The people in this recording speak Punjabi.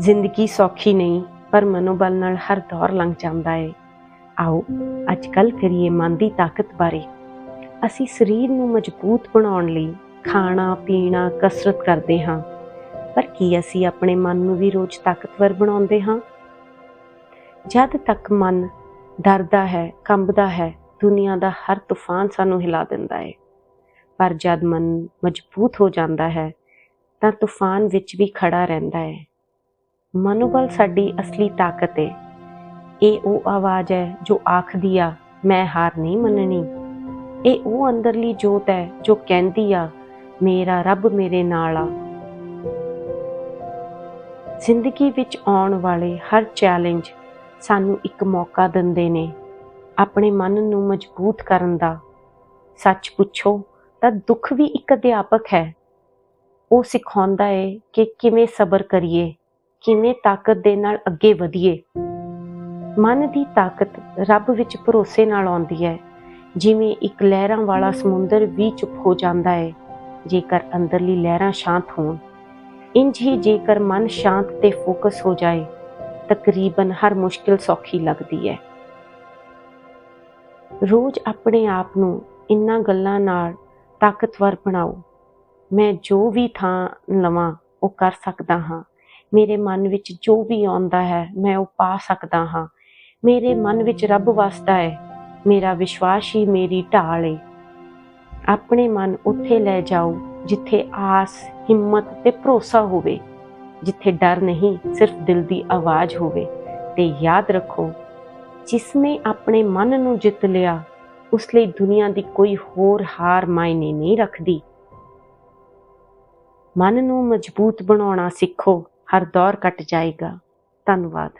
ਜ਼ਿੰਦਗੀ ਸੌਖੀ ਨਹੀਂ, ਪਰ ਮਨੋਬਲ ਨਾਲ ਹਰ ਦੌਰ ਲੰਘ ਜਾਂਦਾ ਏ। ਆਓ ਅੱਜ ਕੱਲ ਕਰੀਏ ਮਨ ਦੀ ਤਾਕਤ ਬਾਰੇ। ਅਸੀਂ ਸਰੀਰ ਨੂੰ ਮਜ਼ਬੂਤ ਬਣਾਉਣ ਲਈ ਖਾਣਾ, ਪੀਣਾ, ਕਸਰਤ ਕਰਦੇ ਹਾਂ। ਪਰ ਕੀ ਅਸੀਂ ਆਪਣੇ ਮਨ ਨੂੰ ਵੀ ਰੋਜ਼ ਤਾਕਤਵਰ ਬਣਾਉਂਦੇ ਹਾਂ? ਜਦ ਤੱਕ ਮਨ ਡਰਦਾ ਹੈ, ਕੰਬਦਾ ਹੈ, ਦੁਨੀਆ ਦਾ ਹਰ ਤੂਫਾਨ ਸਾਨੂੰ ਹਿਲਾ ਦਿੰਦਾ ਹੈ ਪਰ ਜਦ ਮਨ ਮਜ਼ਬੂਤ ਹੋ ਜਾਂਦਾ ਹੈ, ਤਾਂ ਤੂਫਾਨ ਵਿੱਚ ਵੀ ਖੜਾ ਰਹਿੰਦਾ ਹੈ ਮਨੋਬਲ ਸਾਡੀ ਅਸਲੀ ਤਾਕਤ ਹੈ ਇਹ ਉਹ ਆਵਾਜ਼ ਹੈ ਜੋ ਆਖਦੀ ਆ, ਮੈਂ ਹਾਰ ਨਹੀਂ ਮੰਨਣੀ। ਇਹ ਉਹ ਅੰਦਰਲੀ ਜੋਤ ਹੈ ਜੋ ਕਹਿੰਦੀ ਆ, ਮੇਰਾ ਰੱਬ ਮੇਰੇ ਨਾਲ ਆ। ਜ਼ਿੰਦਗੀ ਵਿੱਚ ਆਉਣ ਵਾਲੇ ਹਰ ਚੈਲੰਜ ਸਾਨੂੰ ਇੱਕ ਮੌਕਾ ਦਿੰਦੇ ਨੇ, ਆਪਣੇ ਮਨ ਨੂੰ ਮਜ਼ਬੂਤ ਕਰਨ ਦਾ। ਸੱਚ ਪੁੱਛੋ ਤਾਂ ਦੁੱਖ ਵੀ ਇੱਕ ਅਧਿਆਪਕ ਹੈ। ਉਹ ਸਿਖਾਉਂਦਾ ਏ ਕਿ ਕਿਵੇਂ ਸਬਰ ਕਰੀਏ। ਕਿਵੇਂ ਤਾਕਤ ਦੇ ਨਾਲ ਅੱਗੇ ਵਧੀਏ। ਮਨ ਦੀ ਤਾਕਤ ਰੱਬ ਵਿੱਚ ਭਰੋਸੇ ਨਾਲ ਆਉਂਦੀ ਹੈ। ਜਿਵੇਂ ਇੱਕ ਲਹਿਰਾਂ ਵਾਲਾ ਸਮੁੰਦਰ ਵੀ ਚੁੱਪ ਹੋ ਜਾਂਦਾ ਹੈ, ਜੇਕਰ ਅੰਦਰਲੀ ਲਹਿਰਾਂ ਸ਼ਾਂਤ ਹੋਣ। ਇੰਜ ਹੀ ਜੇਕਰ ਮਨ ਸ਼ਾਂਤ ਤੇ ਫੋਕਸ ਹੋ ਜਾਏ ਤਕਰੀਬਨ ਹਰ ਮੁਸ਼ਕਿਲ ਸੌਖੀ ਲੱਗਦੀ ਹੈ। ਰੋਜ਼ ਆਪਣੇ ਆਪ ਨੂੰ ਇਨ੍ਹਾਂ ਗੱਲਾਂ ਨਾਲ ਤਾਕਤਵਰ ਬਣਾਓ। ਮੈਂ ਜੋ ਵੀ ਥਾਂ ਲਵਾਂ, ਉਹ ਕਰ ਸਕਦਾ ਹਾਂ। ਮੇਰੇ ਮਨ ਵਿੱਚ ਜੋ ਵੀ ਆਉਂਦਾ ਹੈ, ਮੈਂ ਉਹ ਪਾ ਸਕਦਾ ਹਾਂ। ਮੇਰੇ ਮਨ ਵਿੱਚ ਰੱਬ ਵਸਦਾ ਹੈ, ਮੇਰਾ ਵਿਸ਼ਵਾਸ ਹੀ ਮੇਰੀ ਢਾਲ ਹੈ ਆਪਣੇ ਮਨ ਉੱਥੇ ਲੈ ਜਾਓ, ਜਿੱਥੇ ਆਸ, ਹਿੰਮਤ ਤੇ ਭਰੋਸਾ ਹੋਵੇ। ਜਿੱਥੇ ਡਰ ਨਹੀਂ, ਸਿਰਫ ਦਿਲ ਦੀ ਆਵਾਜ਼ ਹੋਵੇ। ਤੇ ਯਾਦ ਰੱਖੋ ਜਿਸਨੇ ਆਪਣੇ ਮਨ ਨੂੰ ਜਿੱਤ ਲਿਆ, ਉਸ ਲਈ ਦੁਨੀਆ ਦੀ ਕੋਈ ਹੋਰ ਹਾਰ ਮਾਇਨੇ ਨਹੀਂ ਰੱਖਦੀ। ਮਨ ਨੂੰ ਮਜ਼ਬੂਤ ਬਣਾਉਣਾ ਸਿੱਖੋ। ਹਰ ਦੌਰ ਕੱਟ ਜਾਏਗਾ। ਧੰਨਵਾਦ।